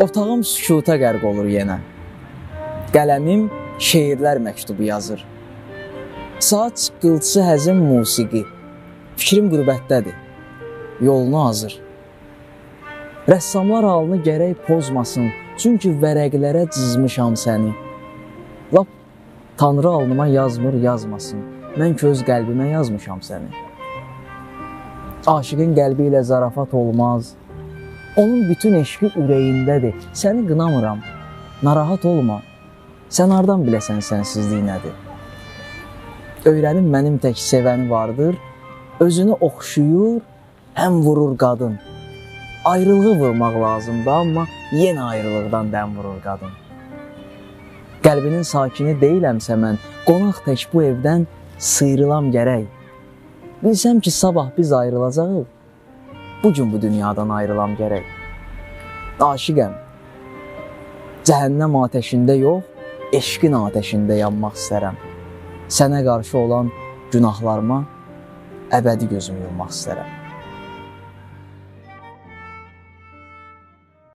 Otağım sükuta qərq olur yenə. Qələmim şeirlər məktubu yazır. Saat qılçısı həzin musiqi. Fikrim qürbətdədir. Yolunu azır. Rəssamlar halını gərək pozmasın, çünki vərəqlərə cızmışam səni. Lap Tanrı alnıma yazmır, yazmasın. Mən ki öz qəlbimə yazmışam səni. Aşiqin qəlbi ilə zarafat olmaz. Onun bütün eşqi ürəyindədir. Səni qınamıram. Narahat olma. Sən hardan biləsən sənsizlik nədir? Öyrənim mənim tək sevəni vardır. Özünü oxşuyur, həm vurur qadın. Ayrılığı vurmaq lazımdır, amma yenə ayrılıqdan dəm vurur qadın. Qəlbinin sakini deyiləmsə mən, qonaq tək bu evdən sıyrılam gərək. Bilsəm ki, sabah biz ayrılacağıq. Bu gün bu dünyadan ayrılam gərək. Aşiqəm. Cəhənnəm atəşində yox, eşqin atəşində yanmaq istərəm. Sənə qarşı olan günahlarıma əbədi gözümü yummaq istərəm.